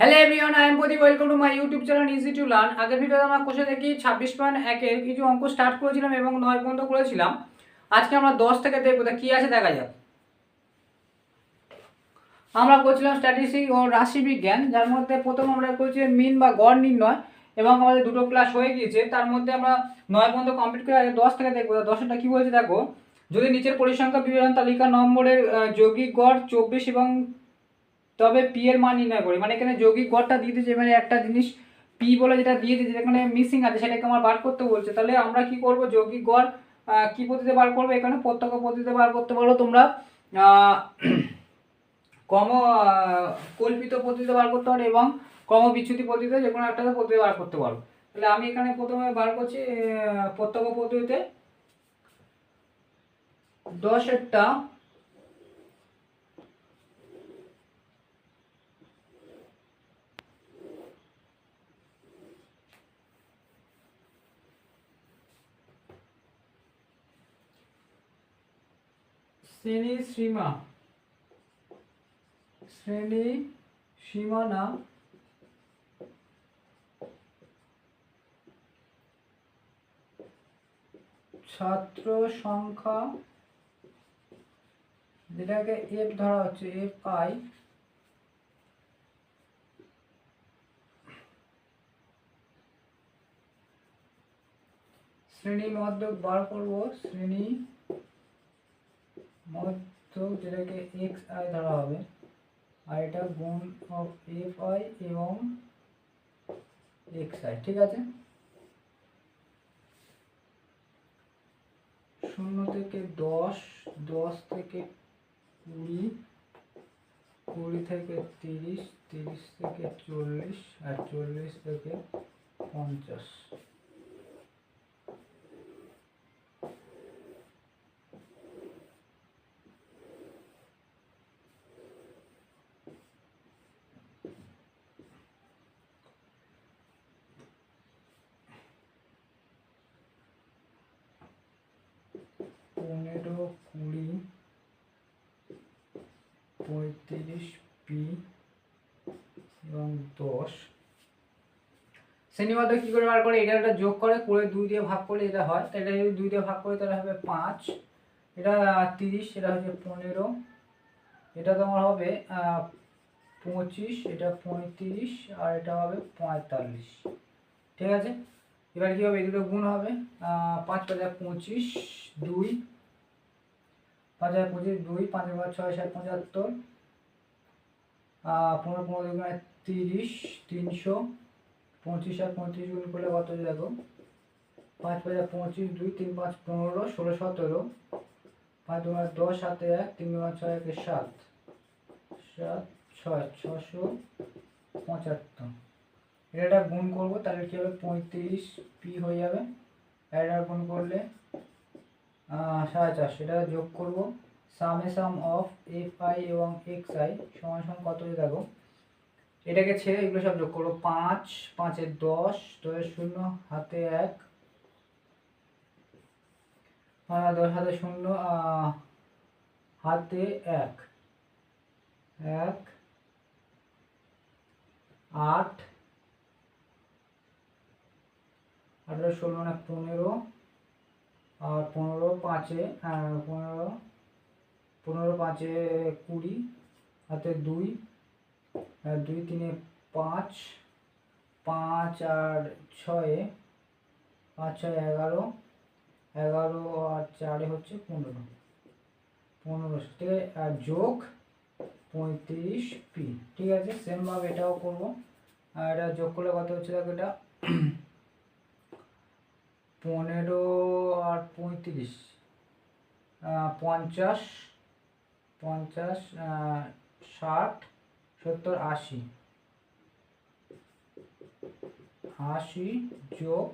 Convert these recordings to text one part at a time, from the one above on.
Hello everyone I am Pradip welcome to my YouTube channel easy to learn আগের ভিডিওতে আমরা কোষে দেখি, ছাব্বিশ পয়েন্ট একের কিছু অঙ্ক স্টার্ট করেছিলাম এবং নয় পর্যন্ত করেছিলাম। আজকে আমরা দশ থেকে দেখব, তা কী আছে দেখা যাক। আমরা করছিলাম স্ট্যাটিস্টিক ও রাশি বিজ্ঞান, যার মধ্যে প্রথম আমরা করছি মিন বা গড় নির্ণয় এবং আমাদের দুটো ক্লাস হয়ে গিয়েছে। তার মধ্যে আমরা নয় পর্যন্ত কমপ্লিট করে আগে দশ থেকে দেখব। তা দশটা কী বলছে দেখো, যদি নিচের পরিসংখ্যা বিবরণ তালিকা নম্বরের যৌগিক গড় চব্বিশ এবং তবে পি এর মান নির্ণয় করি। মানে এখানে যৌগিক গড়টা দিয়ে দিয়েছে মানে একটা জিনিস পি বলে যেটা দিয়ে দিয়েছে যেখানে মিসিং আছে, সেটাকে আমার বার করতে বলছে। তাহলে আমরা কি করব? যৌগিক গড় কি পদ্ধতিতে বার করব? এখানে প্রত্যক্ষ পদ্ধতিতে বার করতে পারো তোমরা। কম কল্পিত পদ্ধতিতে বার করতে পারো এবং কম বিচ্যুতি পদ্ধতিতে যে কোনো একটা পদ্ধতি বার করতে পারো। তাহলে আমি এখানে প্রথমে বার করছি প্রত্যক্ষ পদ্ধতিতে। দশেরটা শ্রেণি সীমা। শ্রেণি সীমানা ছাত্র সংখ্যা যেটাকে এফ ধরা হচ্ছে এফ আই শ্রেণি মধ্যক বার করব, শ্রেণি মধ্যক যেটাকে এক্স আই ধরা হবে, আর এটা গুণ অফ এফ আই এবং এক্স আই ঠিক আছে? শূন্য থেকে দশ দশ থেকে কুড়ি কুড়ি থেকে তিরিশ তিরিশ থেকে চল্লিশ, আর চল্লিশ থেকে পঞ্চাশ পনেরো কুড়ি পঁয়ত্রিশ পি এবং দশ শ্রেণীবদ্ধ কী করে বার করে, এটা একটা যোগ করে করে দুই দিয়ে ভাগ করলে এটা হয়। তাহলে এটা যদি দুই দিয়ে ভাগ করে, তাহলে হবে পাঁচ। এটা তিরিশ, এটা হচ্ছে পনেরো। এটা তোমার হবে পঁচিশ, এটা পঁয়ত্রিশ, আর এটা হবে পঁয়তাল্লিশ। ঠিক আছে? এবার কী হবে? এই দুটো গুণ হবে পাঁচ পাঁচা পঁচিশ, দুই। পাঁচ হাজার পঁচিশ, দুই। পাঁচ হাজার ছয়, সাত পঁচাত্তর। পনেরো পনেরো তিরিশ, তিনশো। পঁচিশ আর পঁয়ত্রিশ গুণ করলে কত দেখো পাঁচ পাঁচ পঁচিশ, দুই, তিন, পাঁচ, পনেরো, ষোলো, সতেরো। পাঁচ দু দশ, সাতে, এক, তিন দু ছয়, একে সাত। সাত, ছয়, ছশো পঁচাত্তর। এটা গুণ করব, তাহলে কী হবে? পঁয়ত্রিশ পি হয়ে যাবে। এটা গুণ করলে সাড়ে চারশো। এটা যোগ করব। সামে সাম অফ এফ আই এবং এক্স আই সমান সমান কত দেখো এটাকে ছেড়ে এগুলো সব যোগ করব। পাঁচ পাঁচের দশ দশের শূন্য হাতে এক। দশ হাতে শূন্য হাতে এক। এক আট আঠারো ষোলো না পনেরো। আর পনেরো পাঁচে আহ, পনেরো। পনেরো পাঁচে কুড়ি হাতে দুই। দুই, তিনে পাঁচ পাঁচ আর ছয়ে, পাঁচ, ছয়, এগারো এগারো আর চারে হচ্ছে পনেরো। পনেরো আছে? আর যোগ পঁয়ত্রিশ পি ঠিক আছে? সেমভাবে এটাও করব। আর এটা যোগ করলে কত হচ্ছে দেখো এটা? পনেরো আর পঁয়ত্রিশ পঞ্চাশ পঞ্চাশ ষাট সত্তর আশি। আশি যোগ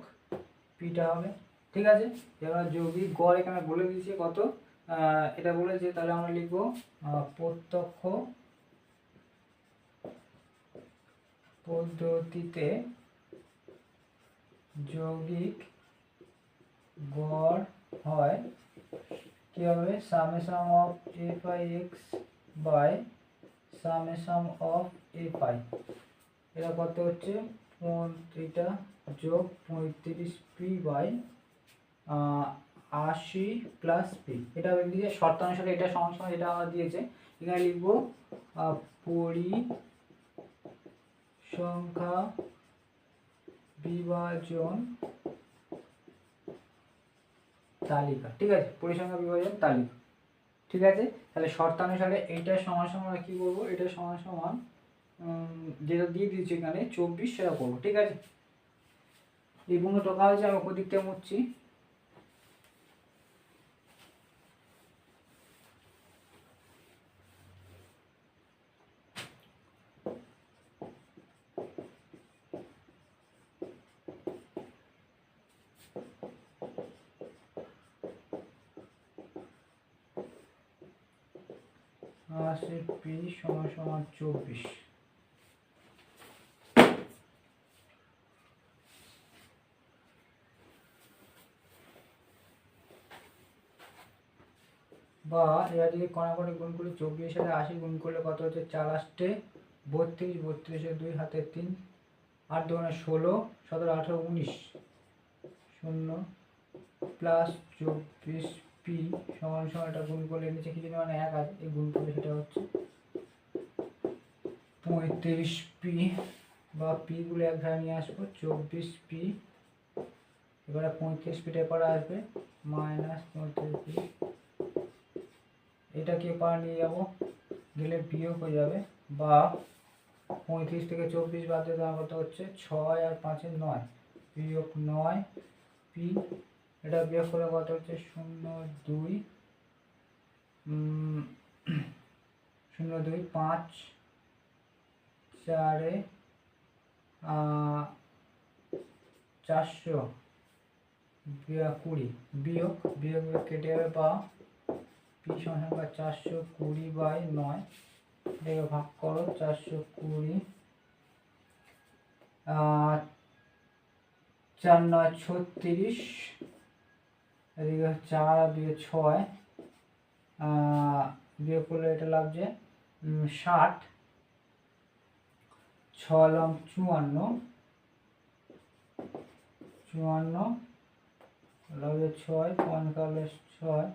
পিটা হবে। ঠিক আছে? এবার যৌগিক গড় এখানে বলে দিয়েছে কত? এটা বলেছে, তাহলে আমরা লিখব প্রত্যক্ষ পদ্ধতিতে যৌগিক গড় হয়, কি হবে? Summation of F I X by summation of F I এটা কত হচ্ছে? এটা যোগ পঁয়ত্রিশ পি বাই আশি প্লাস পি এটা দিয়ে শর্তানুসারে এটা সমান এটা আমরা দিয়েছে। এখানে লিখব আহ, পরিসংখ্যা বিভাজন তালিকা। ঠিক আছে? পরিসংখ্যা বিভাজন তালিকা। ঠিক আছে? তাহলে শর্তানুসারে এইটার সমান সমান কী করব এটা সমান সমান যেটা দিয়ে দিয়েছি এখানে, চব্বিশ সেটা করব, ঠিক আছে? এই বন্ধু টোকা হয়েছে আমি ওপর মুচ্ছি। থেকে মুছছি আশি পি সমান সমান চব্বিশ। বা এরা যদি কণাকণি গুণ করি চব্বিশ সাথে আশি গুণ করলে কত হচ্ছে? চার আষ্টে বত্রিশ, বত্রিশে দুই, হাতে তিন। আট দোকানে ষোলো, সতেরো, আঠেরো, উনিশ। শূন্য প্লাস চব্বিশ পি সমান সমান এটা গুণ করলে নিচে কিছু মানে এক আছে? এই গুণ করলে সেটা হচ্ছে পঁয়ত্রিশ পি বা পিগুলো এক ধারে নিয়ে আসব, চব্বিশ পি। এবারে পঁয়ত্রিশ পিটা পরে আসবে, মাইনাস পঁয়ত্রিশ পি। এটাকে পার নিয়ে যাব? গেলে বিয়োগ হয়ে যাবে, বা পঁয়ত্রিশ থেকে চব্বিশ বাদ দিয়ে দেওয়া কত হচ্ছে ছয় আর পাঁচে নয়। বিয়োগ নয় পি, এটা বিয়োগ করে কত হচ্ছে? শূন্য দুই। শূন্য দুই, পাঁচ। চারে চারশো কুড়ি, বিয়োগ বিয়োগ বিয়োগ কেটে যাবে বা পি সংখ্যা চারশো কুড়ি বাই নয়। এটাকে ভাগ করো, চারশো কুড়ি চার নয় ছত্রিশ, এদিকে চার আর দুই ছয় বিয়োগ করলে এটা লাগছে ষাট। ছ লং চুয়ান্ন। চুয়ান্ন লাগবে ছয় পঞ্চাশ ছয়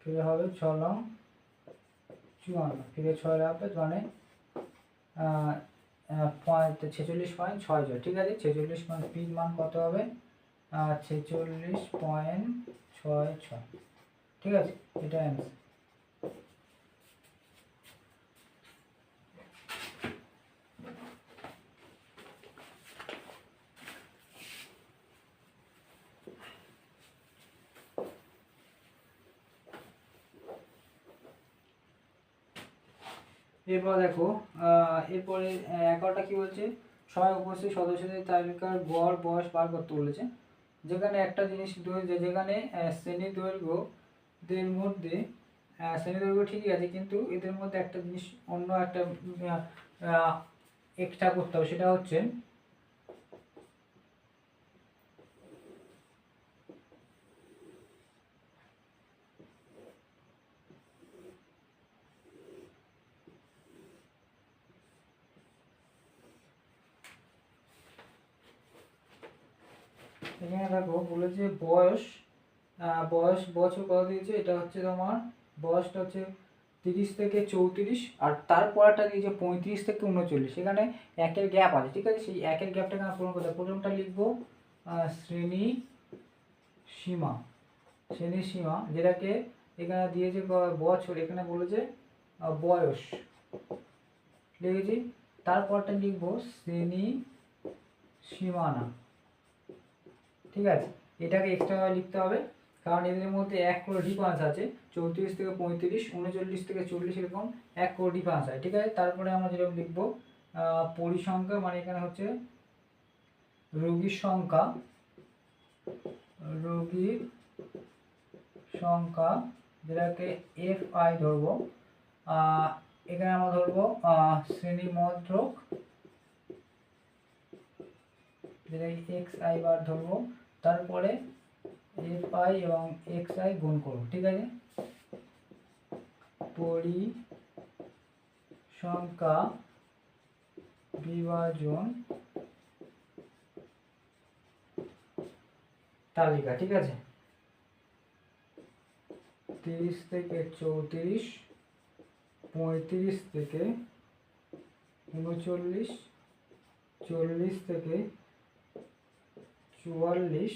ফিরে হবে? ছ লং চুয়ান্ন। ফিরে ছয় লাগবে? মানে ছেচল্লিশ পয়েন্ট ছয় ছয়, ঠিক আছে? ছেচল্লিশ পয়েন্ট পির মান কত হবে? ছেচল্লিশ পয়েন্ট ছয় ছয়, ঠিক আছে? এটা অ্যান্সার এরপর দেখো এরপরে একটা কি বলছে? সবাই উপস্থিত সদস্যদের তালিকার গড়, বয়স পার করতে বলেছে। যেখানে একটা জিনিস যেখানে শ্রেণি দৈর্ঘ্যদের মধ্যে শ্রেণি দৈর্ঘ্য ঠিকই আছে, কিন্তু এদের মধ্যে একটা জিনিস অন্য একটা এক্সট্রা করতে হবে, সেটা হচ্ছে এখানে দেখো, বলেছে বয়স বয়স বছর কত দিয়েছে? এটা হচ্ছে তোমার বয়সটা হচ্ছে তিরিশ থেকে চৌত্রিশ, আর তারপরটা দিয়েছে পঁয়ত্রিশ থেকে উনচল্লিশ। সেখানে একের গ্যাপ আছে, ঠিক আছে? সেই একের গ্যাপটা এখানে পূরণ করতে। প্রথমটা লিখব শ্রেণি সীমা শ্রেণি সীমা, যেটাকে এখানে দিয়েছে বছর, এখানে বলেছে বয়স। লিখেছি, তারপরটা লিখব, শ্রেণি সীমানা। ঠিক আছে? এটাকে এক্সট্রা লিখতে হবে। কারণ এদের মধ্যে এক করে ডিফারেন্স আছে। চৌত্রিশ থেকে পঁয়ত্রিশ, উনচল্লিশ থেকে চল্লিশ এরকম এক করে ডিফারেন্স হয়, ঠিক আছে? তারপরে আমরা যেরকম লিখব পরিসংখ্যা মানে এখানে হচ্ছে রোগীর সংখ্যা রোগীর সংখ্যা, যেটাকে এফ আই ধরবো এখানে আমরা ধরবো শ্রেণীমদ্রক যেটাকে এক্স আই বার ধরবো তারপরে এফ আই এবং এক্স আই গুণ করব, ঠিক আছে? পরি সংখ্যা বিভাজন তালিকা, ঠিক আছে? তিরিশ থেকে চৌত্রিশ, পঁয়ত্রিশ থেকে উনচল্লিশ, চল্লিশ থেকে চুয়াল্লিশ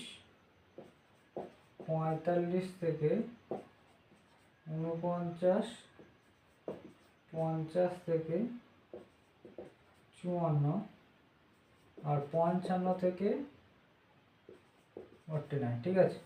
পঁয়তাল্লিশ থেকে উনপঞ্চাশ পঞ্চাশ থেকে চুয়ান্ন আর পঞ্চান্ন থেকে ফর্টি নাইন ঠিক আছে?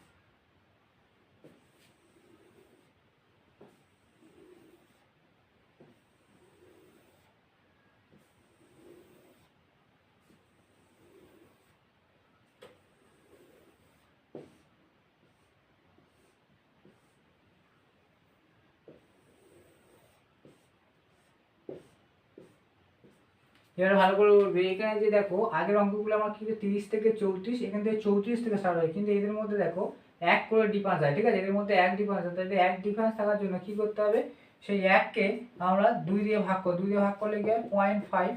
এবার ভালো করে উঠবে। এখানে যে দেখো, আগের অঙ্কগুলো আমার কিন্তু তিরিশ থেকে চৌত্রিশ, এখান থেকে চৌত্রিশ থেকে স্টার্ট হয়। কিন্তু এদের মধ্যে দেখো, এক করে ডিফারেন্স হয়, ঠিক আছে? এদের মধ্যে এক ডিফারেন্স হয়। তাহলে এক ডিফারেন্স থাকার জন্য কি করতে হবে? সেই এককে আমরা দুই দিয়ে ভাগ করি দুই দিয়ে ভাগ করলে গিয়ে পয়েন্ট ফাইভ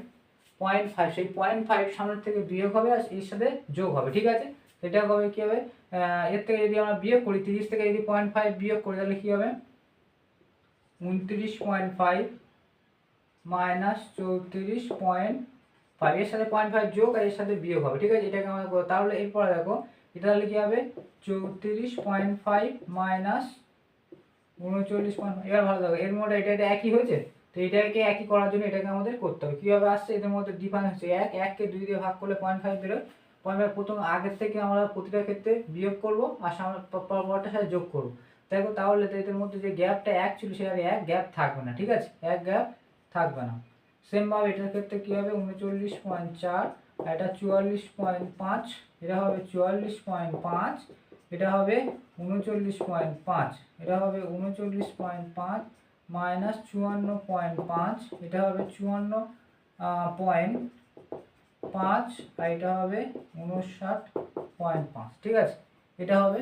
পয়েন্ট ফাইভ সেই পয়েন্ট ফাইভ সামনের থেকে বিয়োগ হবে আর এর সাথে যোগ হবে, ঠিক আছে? এটা হবে কী হবে? এর থেকে যদি আমরা বিয়োগ করি, তিরিশ থেকে যদি পয়েন্ট ফাইভ বিয়োগ করি, তাহলে কী হবে? উনত্রিশ পয়েন্ট ফাইভ মাইনাস চৌত্রিশ পয়েন্ট ফাইভ এর সাথে পয়েন্ট ফাইভ যোগ আর এর সাথে বিয়োগ হবে, ঠিক আছে? এটাকে করতে- তাহলে এরপরে দেখো, এটা তাহলে কী হবে? চৌত্রিশ পয়েন্ট ফাইভ মাইনাস উনচল্লিশ পয়েন্ট এবার ভালো দেখো, এর মধ্যে এটা এটা একই হয়েছে? তো এটাকে একই করার জন্য এটাকে আমাদের করতে হবে। কীভাবে আসছে? এদের মধ্যে ডিফারেন্স হচ্ছে। এক, এককে দুই দিয়ে ভাগ করলে পয়েন্ট ফাইভ বেরোয়। পয়েন্ট ফাইভ প্রথম আগের থেকে আমরা প্রতিটা ক্ষেত্রে বিয়োগ করব, আর সামনে পরবর্তীটার সাথে যোগ করব। দেখো, তাহলে এদের মধ্যে যে গ্যাপটা এক ছিল, সে আর এক গ্যাপ থাকবে না, ঠিক আছে? এক গ্যাপ থাকবে না। সেমভাবে এটার ক্ষেত্রে কী হবে? উনচল্লিশ পয়েন্ট চার এটা চুয়াল্লিশ পয়েন্ট পাঁচ, এটা হবে চুয়াল্লিশ পয়েন্ট পাঁচ, এটা হবে উনচল্লিশ পয়েন্ট পাঁচ, এটা হবে উনচল্লিশ পয়েন্ট পাঁচ মাইনাস চুয়ান্ন পয়েন্ট পাঁচ, এটা হবে চুয়ান্ন পয়েন্ট পাঁচ, আর এটা হবে উনষাট পয়েন্ট পাঁচ, ঠিক আছে? এটা হবে।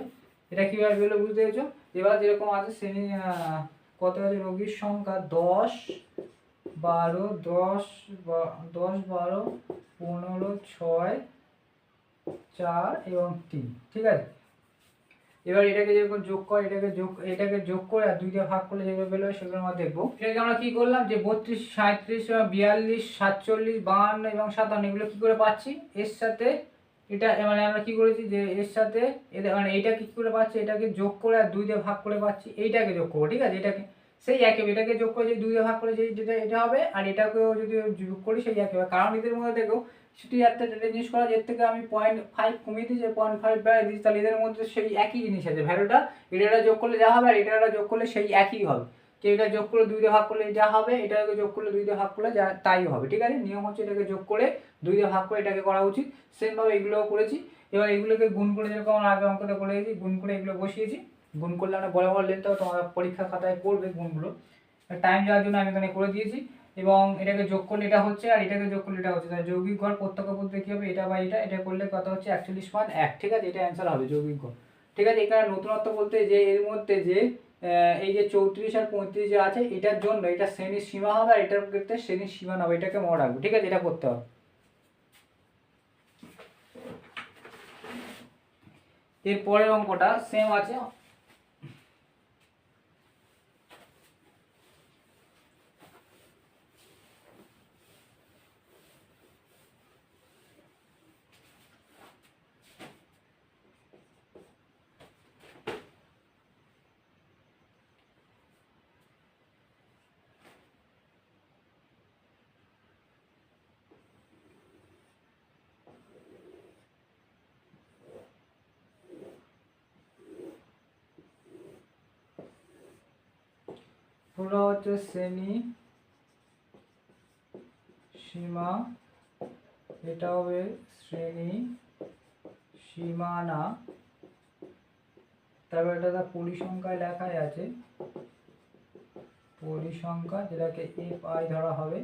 এটা কীভাবে বেরোলো বুঝতে পেরেছ? এবার যেরকম আছে শ্রেণি কত আছে? রোগীর সংখ্যা দশ বারো, দশ দশ বারো, পনেরো, ছয়, চার এবং তিন, ঠিক আছে? এবার এটাকে যেরকম যোগ করে, এটাকে যোগ এটাকে যোগ করে আর দুই দিয়ে ভাগ করলে যেগুলো বেরোবে সেগুলো আমরা দেখব। এটাকে আমরা কী করলাম যে বত্রিশ সাঁত্রিশ বিয়াল্লিশ, সাতচল্লিশ, বাহান্ন এবং সাতান্ন, এগুলো কী করে পাচ্ছি? এর সাথে এটা মানে আমরা কি করেছি যে এর সাথে এদের মানে এইটাকে কী করে পাচ্ছি? এটাকে যোগ করে আর দুই দিয়ে ভাগ করে পাচ্ছি, এইটাকে যোগ করব, ঠিক আছে? এটাকে সেই একে এটাকে যোগ করে যদি দুই ভাগ করে যে যেটা এটা হবে, আর এটাকেও যদি যোগ করি, সেই একে হবে। কারণ এদের মধ্যে দেখো, শুধু একটা যেটা জিনিস করা, এর থেকে আমি পয়েন্ট ফাইভ কমিয়ে দিয়েছি পয়েন্ট ফাইভ বেড়ে দিয়েছি তাহলে এদের মধ্যে সেই একই জিনিস আছে, ভ্যালুটা। এটা যোগ করলে যা হবে, আর এটা যোগ করলে সেই একই হবে। তো এটা যোগ করলে দুই ভাগ করলে যা হবে, এটাকে যোগ করলে দুই ভাগ করলে যা, তাই হবে, ঠিক আছে? নিয়ম হচ্ছে এটাকে যোগ করে দুই ভাগ করে এটাকে করা উচিত। সেমভাবে এগুলোও করেছি। এবার এগুলোকে গুণ করে যেরকম আগে অঙ্কতে করে গুণ করে এগুলো বসিয়েছি। গুণ করলে আমরা বড় বড় হবে তোমার পরীক্ষা খাতায় করবে গুণগুলো। টাইম যাওয়ার জন্য আমি এখানে করে দিয়েছি এবং এটাকে যোগ করলে এটা হচ্ছে আর এটাকে যোগ করলে এটা হচ্ছে। তাহলে যৌগিক গড় প্রত্যক্ষ পদ্ধতি কী হবে? এটা বা এটা এটা করলে কত হচ্ছে? একচল্লিশ পয়েন্ট এক। ঠিক আছে? এটা অ্যান্সার হবে যৌগিক গড় ঠিক আছে? এখানে নতুনত্ব বলতে যে এর মধ্যে যে এই যে চৌত্রিশ আর পঁয়ত্রিশ যে আছে, এটার জন্য এটা শ্রেণির সীমা হবে আর এটার ক্ষেত্রে শ্রেণির সীমা হবে। এটাকে মনে রাখব। ঠিক আছে? এটা করতে হবে। এর পরের অঙ্কটা সেম আছে। পুরো হচ্ছে শ্রেণি সীমা, এটা হবে শ্রেণি সীমানা। তারপর এটা তার পরিসংখ্যায় লেখাই আছে। পরিসংখ্যা, যেটাকে এফ আই ধরা হবে,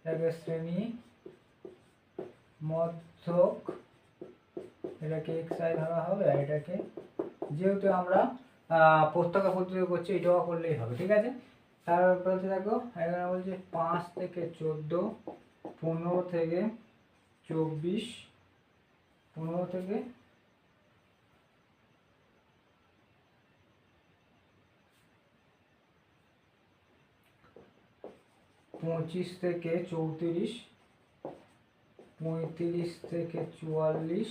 এটাকে শ্রেণি মধ্যক, এটাকে এক্স আই ধরা হবে, আর এটাকে যেহেতু আমরা প্রত্যক্ষ পদ্ধতি করছি, এটাও করলেই হবে, ঠিক আছে? তারপর বলতে দেখো, এখানে বলছে পাঁচ থেকে চোদ্দ, পনেরো থেকে চব্বিশ, পনেরো থেকে পঁচিশ থেকে চৌত্রিশ, পঁয়ত্রিশ থেকে চুয়াল্লিশ,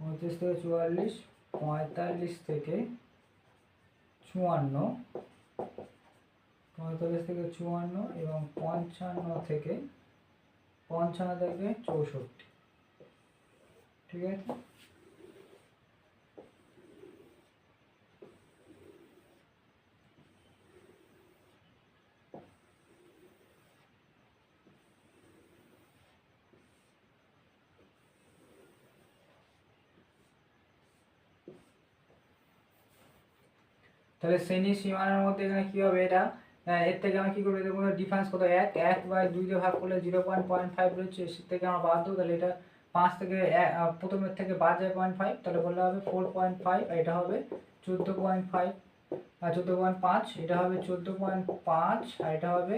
পঁয়ত্রিশ থেকে চুয়াল্লিশ, পঁয়তাল্লিশ থেকে চুয়ান্ন পঁয়তাল্লিশ থেকে চুয়ান্ন এবং পঞ্চান্ন থেকে পঞ্চান্ন থেকে চৌষট্টি। ঠিক আছে? তাহলে শ্রেণি সীমানার মধ্যে এখানে কি হবে এটা? এর থেকে আমরা কি করব? দেখব ডিফারেন্স কত? এক এক বাই দুই দিয়ে ভাগ করলে জিরো পয়েন্ট পয়েন্ট ফাইভ রয়েছে, সে থেকে আমরা বাদ দেবো, তাহলে এটা পাঁচ থেকে প্রথমের থেকে বাদ যায় পয়েন্ট ফাইভ তাহলে বললে হবে ফোর পয়েন্ট ফাইভ আর এটা হবে চোদ্দ পয়েন্ট ফাইভ আর চোদ্দ পয়েন্ট পাঁচ, এটা হবে চোদ্দ পয়েন্ট পাঁচ, আর এটা হবে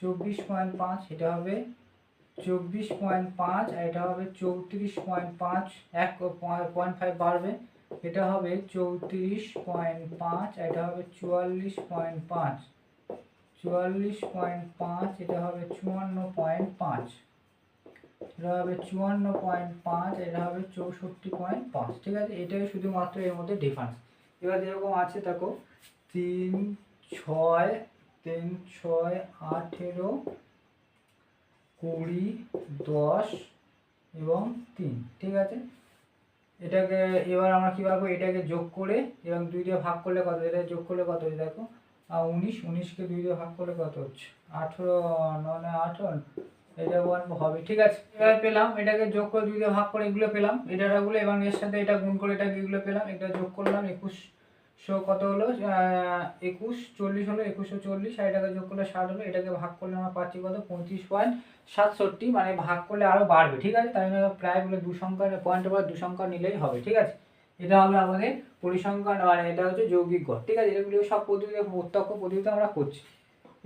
চব্বিশ পয়েন্ট পাঁচ, এটা হবে চব্বিশ পয়েন্ট পাঁচ, আর এটা হবে চৌত্রিশ পয়েন্ট পাঁচ, এক পয়েন্ট ফাইভ বাড়বে, এটা হবে চৌত্রিশ পয়েন্ট পাঁচ এটা হবে চুয়াল্লিশ পয়েন্ট পাঁচ। চুয়াল্লিশ পয়েন্ট পাঁচ, এটা হবে চুয়ান্ন পয়েন্ট পাঁচ। এটা হবে চুয়ান্ন পয়েন্ট পাঁচ, এটা হবে চৌষট্টি পয়েন্ট পাঁচ, ঠিক আছে? এটাই শুধুমাত্র এর মধ্যে ডিফারেন্স এবার যেরকম আছে, দেখো, তিন, ছয় তিন, ছয়, আঠেরো, কুড়ি, দশ এবং তিন, ঠিক আছে? এটাকে, এবার আমরা কী পারব এটাকে যোগ করে এবং দুই দিয়ে ভাগ করলে কত? এটা যোগ করলে কত? দেখো আর উনিশ, উনিশকে দুই দিয়ে ভাগ করলে কত হচ্ছে? আঠেরো, নয় আঠেরো এটা ওয়ান হবে, ঠিক আছে? এবার পেলাম, এটাকে যোগ করে দুই দিয়ে ভাগ করে এগুলো পেলাম। এটাগুলো এবং এর সাথে এটা গুণ করে এটাকে এগুলো পেলাম। এটা যোগ করলাম, একুশ শো কত হলো? একুশ, চল্লিশ হলো, একুশশো চল্লিশ, আর এটাকে যোগ করলে ষাট হলো। এটাকে ভাগ করলে আমরা পাচ্ছি কত? পঁয়ত্রিশ পয়েন্ট সাতষট্টি মানে ভাগ করলে আরও বাড়বে, ঠিক আছে? তাই জন্য প্রায় বলে দু সংখ্যার পয়েন্টের পর দু সংখ্যা নিলেই হবে, ঠিক আছে? এটা হবে আমাদের পরিসংখ্যান মানে এটা হচ্ছে যৌগিক গড়। ঠিক আছে এগুলো সব পদ্ধতিতে প্রত্যক্ষ পদ্ধতিতে আমরা করছি।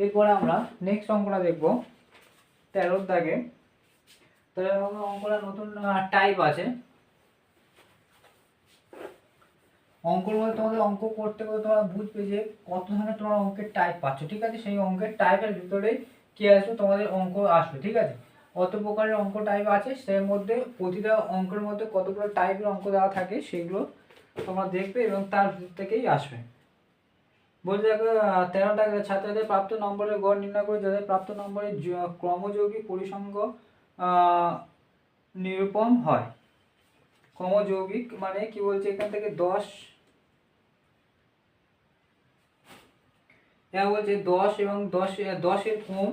এরপরে আমরা নেক্সট অঙ্কটা দেখব। তেরোর দাগে। আমরা অঙ্কটা নতুন টাইপ আছে। অঙ্কর মধ্যে তোমাদের অঙ্ক করতে করতে তোমরা বুঝবে যে কত ধরনের তোমরা অঙ্কের টাইপ পাচ্ছ। ঠিক আছে, সেই অঙ্কের টাইপের ভিতরে কি আসবে, তোমাদের অঙ্ক আসবে। ঠিক আছে কত প্রকারের অঙ্ক টাইপ আছে সেই মধ্যে প্রতিটা অঙ্কের মধ্যে কতগুলো টাইপের অঙ্ক দেওয়া থাকে সেগুলো তোমরা দেখবে এবং তার থেকেই আসবে। বলতে দেখো তেরো টাকা ছাত্রদের প্রাপ্ত নম্বরের গড় নির্ণয় করে যাদের প্রাপ্ত নম্বরের ক্রমযৌগিক পরিসংখ্য আহ, নিরূপণ হয়। ক্রমযৌগিক মানে কি বলছে এখান থেকে? দশ। এটা বলছে দশ এবং দশ দশের কম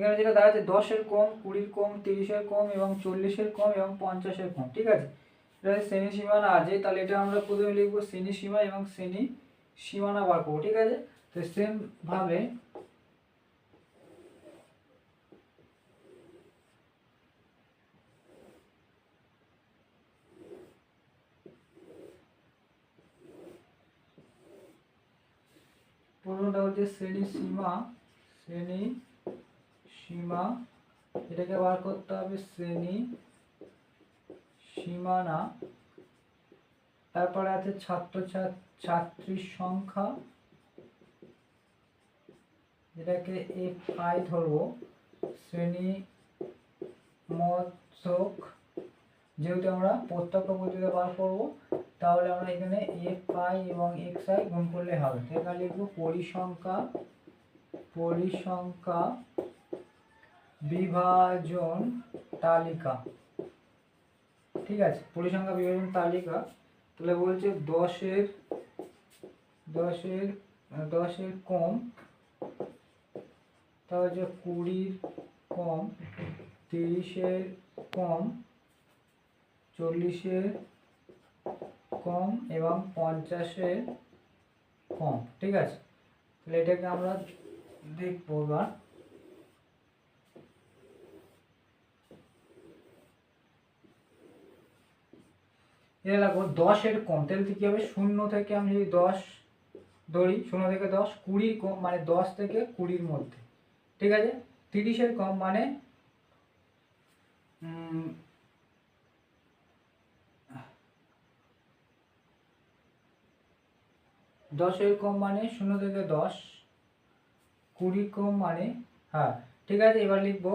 এখানে যেটা দেখাচ্ছে দশের কম, কুড়ির কম, তিরিশের কম এবং চল্লিশের কম এবং পঞ্চাশের কম, ঠিক আছে? এটা শ্রেণি সীমানা আছে তাহলে এটা আমরা প্রথমে লিখব শ্রেণি সীমা এবং শ্রেণি সীমানা বার করব, ঠিক আছে? তো সেম ভাবে প্রথমটা হচ্ছে শ্রেণি সীমা, শ্রেণি সীমা, এটাকে বার করতে হবে শ্রেণি, সীমানা, তারপরে আছে ছাত্র ছাত্রীর সংখ্যা, এটাকে এফ আই ধরবো, শ্রেণি মধ্যক যেহেতু আমরা প্রত্যক্ষ পদ্ধতিতে বার করব, তাহলে আমরা এখানে এফ আই এবং এক্স আই গুণ করলে হবে। তো এখানে লিখব পরিসংখ্যা পরিসংখ্যা বিভাজন তালিকা। ঠিক আছে, পরিসংখ্যা বিভাজন তালিকা। তাহলে বলছে দশের দশের দশের কম, তাহলে হচ্ছে কুড়ির কম, তিরিশের কম, চল্লিশের কম এবং পঞ্চাশের কম। ঠিক আছে, তাহলে এটাকে আমরা দেখব এবার। এটা লাগবো দশের কম তাহলে কি হবে শূন্য থেকে আমি যদি দশ ধরি, শূন্য থেকে দশ, কুড়ির কম মানে দশ থেকে কুড়ির মধ্যে, ঠিক আছে? তিরিশের কম মানে দশের কম মানে শূন্য থেকে দশ কুড়ি কম মানে হ্যাঁ ঠিক আছে? এবার লিখব,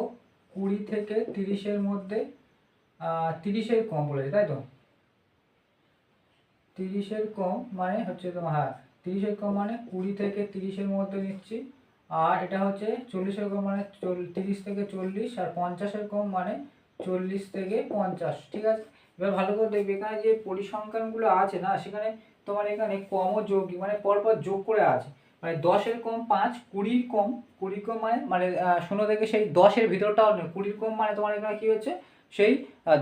কুড়ি থেকে তিরিশের মধ্যে তিরিশের কম বলেছে, তাই তো? তিরিশের কম মানে হচ্ছে তোমার হ্যাঁ তিরিশের কম মানে কুড়ি থেকে তিরিশের মধ্যে নিচ্ছি। আর এটা হচ্ছে চল্লিশের কম মানে তিরিশ থেকে চল্লিশ আর পঞ্চাশের কম মানে চল্লিশ থেকে পঞ্চাশ, ঠিক আছে? এবার ভালো করে দেখবে, এখানে যে পরিসংখ্যানগুলো আছে না, সেখানে তোমার এখানে কম ও যোগী মানে পরপর যোগ করে আছে। মানে দশের কম পাঁচ, কুড়ির কম কুড়ি কম মানে মানে শূন্য থেকে সেই দশের ভিতরটাও নেই। কুড়ির কম মানে তোমার এখানে কী হচ্ছে? সেই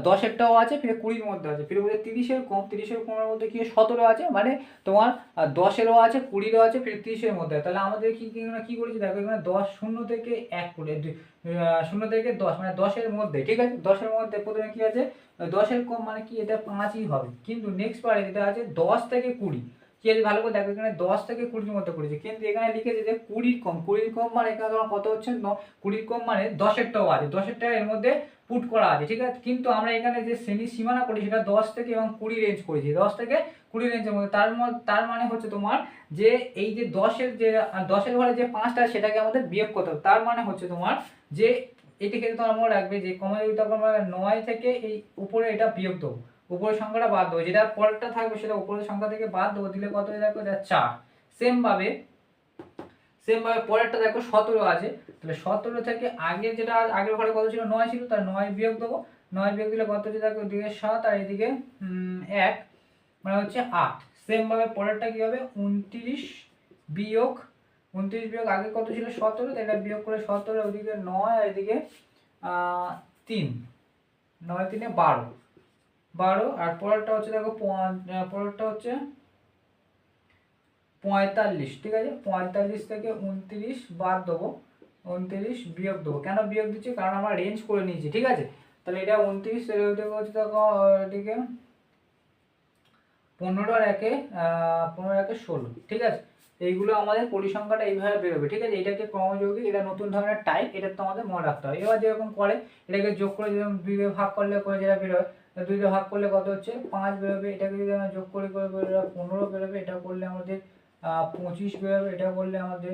দশেরটাও আছে, ফিরে কুড়ির মধ্যে আছে। ফিরে বলছে তিরিশের কম, তিরিশের কমের মধ্যে কি সতেরো আছে? মানে তোমার দশেরও আছে, কুড়িরও আছে, ফিরে তিরিশের মধ্যে তাহলে আমাদের কি কি কি করেছি? দেখো এখানে দশ শূন্য থেকে এক করে শূন্য থেকে দশ মানে দশের মধ্যে, ঠিক আছে? দশের মধ্যে প্রথমে কী আছে? দশের কম মানে কি? এটা পাঁচই হবে। কিন্তু নেক্সট পারে যেটা আছে, দশ থেকে কুড়ি। কি আছে ভালো করে দেখো, এখানে দশ থেকে কুড়ির মধ্যে করেছে। কিন্তু এখানে লিখেছে যে কুড়ির কম কুড়ির কম মানে এখানে তোমার কত হচ্ছে? কুড়ির কম মানে দশেরটাও আছে। দশেরটা এর মধ্যে পুট করা আছে, ঠিক আছে? কিন্তু আমরা এখানে যে শ্রেণির সীমানা করি, সেটা দশ থেকে এবং কুড়ি রেঞ্জ করেছি। দশ থেকে কুড়ি রেঞ্জের মধ্যে। তার তার মানে হচ্ছে তোমার যে এই যে দশের যে দশের ঘরে যে পাঁচটা সেটাকে আমাদের বিয়োগ করতে হবে। তার মানে হচ্ছে তোমার যে, এটি ক্ষেত্রে তোমার মনে রাখবে যে কমে যদি তখন নয় থেকে এই উপরে এটা বিয়োগ দেবো। উপরের সংখ্যাটা বাদ দেবো। যেটা পরেরটা থাকবে সেটা উপরের সংখ্যা থেকে বাদ দেবো। দিলে কত হয়ে দেখো এটা চার। সেম ভাবে সেম ভাবে পরেরটা দেখো সতেরো আছে। তাহলে সতেরো থেকে আগে যেটা আগের ঘরে কত ছিল? নয় ছিল। তার নয় বিয়োগ দেবো। নয় বিয়োগ দিলে কত হচ্ছে? দেখো এদিকে সাত আর এদিকে এক। মানে হচ্ছে আট। সেম ভাবে পরেরটা কি হবে? উনত্রিশ বিয়োগ উনত্রিশ বিয়োগ আগে কত ছিল? সতেরো। তো এটা বিয়োগ করে সতেরো, ওদিকে নয় আর এদিকে তিন। নয় তিনে বারো। বারো, আর পরেরটা হচ্ছে দেখো পরেরটা হচ্ছে পঁয়তাল্লিশ, ঠিক আছে? পঁয়তাল্লিশ থেকে উনত্রিশ বাদ দেবো। উনত্রিশ বিয়োগ দেবো। কেন বিয়োগ দিচ্ছি? কারণ আমরা রেঞ্জ করে নিয়েছি, ঠিক আছে? তাহলে এটা উনত্রিশ হচ্ছে দেখো এদিকে পনেরো আর একে পনেরো একে ষোলো, ঠিক আছে? এইগুলো আমাদের পরিসংখ্যাটা এইভাবে বেরোবে, ঠিক আছে? এটাকে ক্রমযোগী, এটা নতুন ধরনের টাইপ এটা তো আমাদের মনে রাখতে হবে। এবার যেরকম করে, এটাকে যোগ করে যেরকম ভাগ করলে করে যেটা বেরোয় তা দুই ভাগ করলে কত হচ্ছে? পাঁচ বেরোবে, এটাকে যদি আমরা যোগ করে করে বেরোবে পনেরো বেরোবে, এটা করলে আমাদের পঁচিশ বেরোবে, এটা করলে আমাদের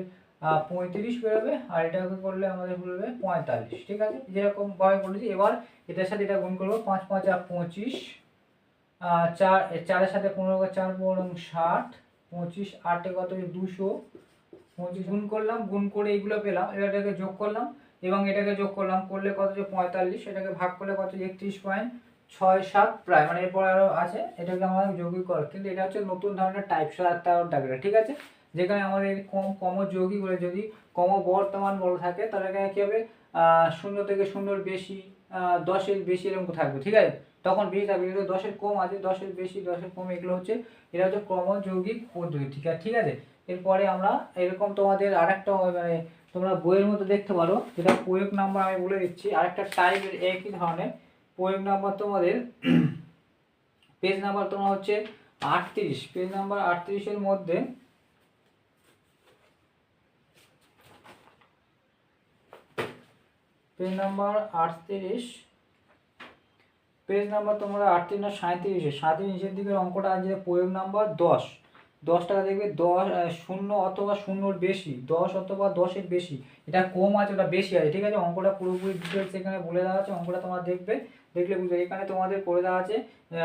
পঁয়ত্রিশ বেরোবে, আর এটাকে করলে আমাদের বেরোবে পঁয়তাল্লিশ, ঠিক আছে? যেরকম ভাবে বলেছি, এবার এটার সাথে এটা গুণ করব, পাঁচ পাঁচ আর পঁচিশ চার চারের সাথে পনেরো চার পনেরো ষাট, পঁচিশ, আটে কত? দুশো, পঁচিশ গুণ করলাম, গুণ করে এইগুলো পেলাম, এবার এটাকে যোগ করলাম, এবং এটাকে যোগ করলাম, করলে কত যে পঁয়তাল্লিশ, এটাকে ভাগ করলে কত? একত্রিশ পয়েন্ট ছয়, সাত প্রায় মানে এরপর আরও আছে। এটাকে আমাদের যৌগিক কর। কিন্তু এটা হচ্ছে নতুন ধরনের টাইপ সাত ডাকরা ঠিক আছে? যেখানে আমাদের কম কম যোগী বলে, যদি কম বর্তমান বড় থাকে, তাহলে কী হবে? শূন্য থেকে শূন্যর বেশি দশের বেশি এরকম থাকবে, ঠিক আছে? তখন বেশি থাকবে কিন্তু দশের কম আছে, দশের বেশি, দশের কম, এগুলো হচ্ছে এটা হচ্ছে ক্রমযৌগিক পদ্ধতি, ঠিক আছে? ঠিক আছে? এরপরে আমরা এরকম তোমাদের আরেকটা মানে তোমরা বইয়ের মধ্যে দেখতে পারো, যেটা প্রয়োগ নাম্বার আমি বলে দিচ্ছি। আরেকটা টাইপের একই ধরনের প্রয়োগ নাম্বার তোমাদের পেজ নাম্বার তোমার হচ্ছে আটত্রিশ। পেজ নাম্বার আটত্রিশের মধ্যে পেজ নাম্বার আটত্রিশ পেজ নাম্বার তোমরা আটত্রিশ না সাঁত্রিশে সাঁত্রিশ নিচের দিকের অঙ্কটা আছে প্রয়োগ নাম্বার দশ দশ। টাকা দেখবে দশ শূন্য অথবা শূন্যর বেশি। দশ অথবা দশের বেশি। এটা কম আছে, ওটা বেশি আছে। ঠিক আছে? অঙ্কটা পুরোপুরি ডিটেলস এখানে বলে দেওয়া আছে। অঙ্কটা তোমরা দেখবে। দেখলে বুঝবে এখানে তোমাদের করে দেওয়া আছে আহ,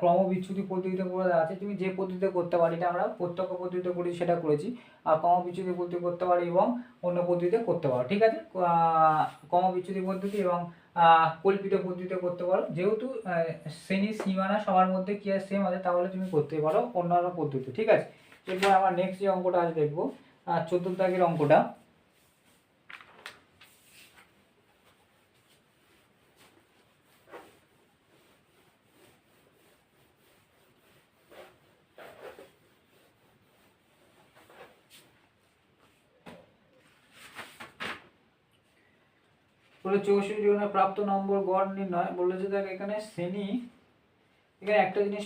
ক্রমবিচ্যুতি পদ্ধতিতে করে দেওয়া আছে। তুমি যে পদ্ধতিতে করতে পারি এটা আমরা প্রত্যক্ষ পদ্ধতিতে করি সেটা করেছি। আর ক্রমবিচ্যুতি পদ্ধতি করতে পারি এবং অন্য পদ্ধতিতে করতে পারো ঠিক আছে? আহ, ক্রমবিচ্যুতি পদ্ধতি এবং কল্পিত পদ্ধতিতে করতে পারো। যেহেতু আহ, শ্রেণির সীমানা সবার মধ্যে কি আর সেম আছে তাহলে তুমি করতে পারো অন্যান্য পদ্ধতি ঠিক আছে? এরপর আমার নেক্সট যে অঙ্কটা আজ দেখব। দাগের অঙ্কটা। বলে চৌষট্টি জনের প্রাপ্ত নম্বর গড় নির্ণয়। বলেছে, দেখ, এখানে শ্রেণি, এখানে একটা জিনিস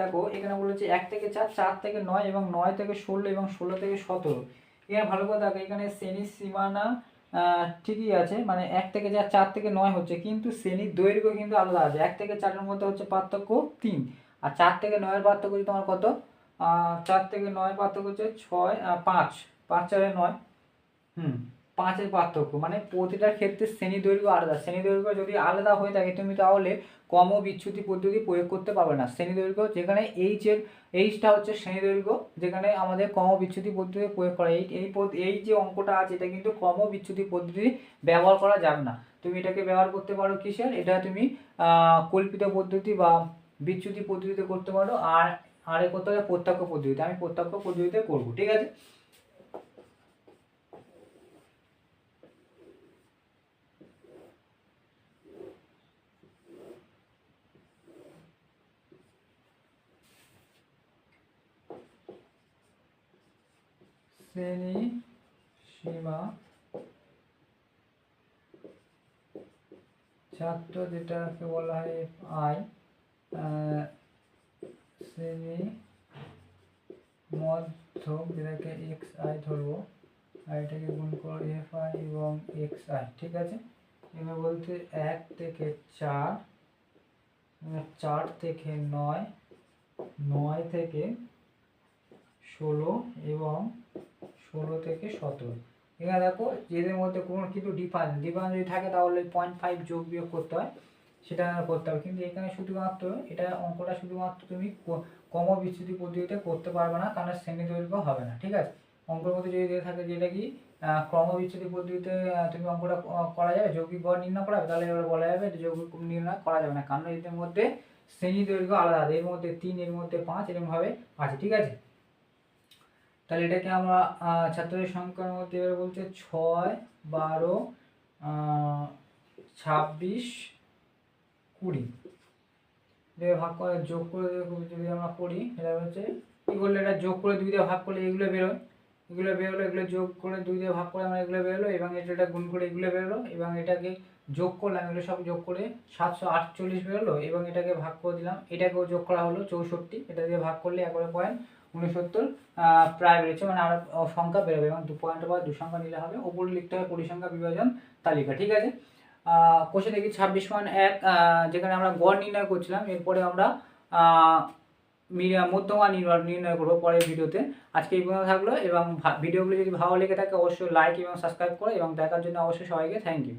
দেখো, এখানে বলেছে এক থেকে চার চার থেকে নয় এবং নয় থেকে ষোলো এবং ষোলো থেকে সতেরো। এখানে ভালো করে দেখো, এখানে শ্রেণির সীমানা ঠিকই আছে মানে এক থেকে চার চার থেকে নয় হচ্ছে, কিন্তু শ্রেণির দৈর্ঘ্য কিন্তু আলাদা আছে। এক থেকে চারের মধ্যে হচ্ছে পার্থক্য তিন, আর চার থেকে নয়ের পার্থক্য তোমার কত? চার থেকে নয় পার্থক্য হচ্ছে ছয় পাঁচ পাঁচ চারে নয়, হুম। পাঁচের পার্থক্য। মানে প্রতিটার ক্ষেত্রে শ্রেণি দৈর্ঘ্য আলাদা। শ্রেণি দৈর্ঘ্য যদি আলাদা হয়ে থাকে, তুমি তাহলে কম বিচ্ছুতি পদ্ধতি প্রয়োগ করতে পারবে না। শ্রেণি দৈর্ঘ্য যেখানে এইচের এইচটা হচ্ছে শ্রেণি দৈর্ঘ্য, যেখানে আমাদের কম বিচ্ছুতি পদ্ধতি প্রয়োগ করা এই এই এই যে অঙ্কটা আছে, এটা কিন্তু কম বিচ্ছুতি পদ্ধতি ব্যবহার করা যাবে না। তুমি এটাকে ব্যবহার করতে পারো কিসের? এটা তুমি কল্পিত পদ্ধতি বা বিচ্যুতি পদ্ধতিতে করতে পারো। আর আর করতে হবে প্রত্যক্ষ পদ্ধতিতে। আমি প্রত্যক্ষ পদ্ধতিতে করব, ঠিক আছে? শ্রেণি সীমা। ছাত্র যেটাকে বলা হয় আই শ্রেণি মধ্যক, যেটাকে এক্স আই ধরবো, আর এটাকে গুণ করো এফ আই এবং এক্স আই ঠিক আছে? এবার বলতে এক থেকে চার এবার চার থেকে নয় নয় থেকে ষোলো এবং ষোলো থেকে সতেরো। এখানে দেখো এদের মধ্যে কোনো কিন্তু ডিফারেন্স ডিফারেন্স যদি থাকে তাহলে পয়েন্ট ফাইভ যোগ বিয়োগ করতে হয় সেটা করতে হবে। কিন্তু এখানে শুধুমাত্র এটা অঙ্কটা শুধুমাত্র তুমি কম বিচ্যুতি পদ্ধতিতে করতে পারবে না কারণ শ্রেণি দৈর্ঘ্য হবে না ঠিক আছে? অঙ্কের মধ্যে যদি দিয়ে থাকে যেটা কি আহ, ক্রম বিচ্যুতি পদ্ধতিতে তুমি অঙ্কটা করা যাবে যৌগিক গড় নির্ণয় করা যাবে তাহলে এবার বলা যাবে যে যৌগিক নির্ণয় করা যাবে না কারণ এদের মধ্যে শ্রেণি দৈর্ঘ্য আলাদা এর মধ্যে তিন এর মধ্যে পাঁচ এরকমভাবে আছে ঠিক আছে? তাহলে এটাকে আমরা ছাত্রদের সংখ্যার মধ্যে এবার বলছে ছয়, বারো ছাব্বিশ, কুড়ি। দিয়ে ভাগ করে যোগ করে যদি আমরা করি এটা হচ্ছে কী করলে এটা যোগ করে দুই দিয়ে ভাগ করলে এগুলো বেরোয়। এগুলো বেরোলো, এগুলো যোগ করে দুই দিয়ে ভাগ করে আমরা এগুলো বেরোলো, এবং এটা গুণ করে এগুলো বেরোলো, এবং এটাকে যোগ করলাম, এগুলো সব যোগ করে সাতশো আটচল্লিশ বেরোলো, এবং এটাকে ভাগ করে দিলাম, এটাকেও যোগ করা হলো চৌষট্টি, এটা দিয়ে ভাগ করলে একবারে পয়েন্ট উনসত্তর প্রায় বেড়েছে মানে আহ, সংখ্যা বেরোবে এবং দু পয়েন্ট বা দু সংখ্যা নিলে হবে। ওপরে লিখতে হবে পরিসংখ্যা বিভাজন তালিকা ঠিক আছে? কোষে দেখি ছাব্বিশ পয়েন্ট এক যেখানে আমরা গড় নির্ণয় করছিলাম এরপরে আমরা মধ্যমা নির্ণয় করব পরের ভিডিওতে। আজকে এই পর্যন্ত থাকল এবং ভিডিওগুলো যদি ভালো লেগে থাকে অবশ্যই লাইক এবং সাবস্ক্রাইব করো এবং দেখার জন্য অবশ্যই সবাইকে থ্যাংক ইউ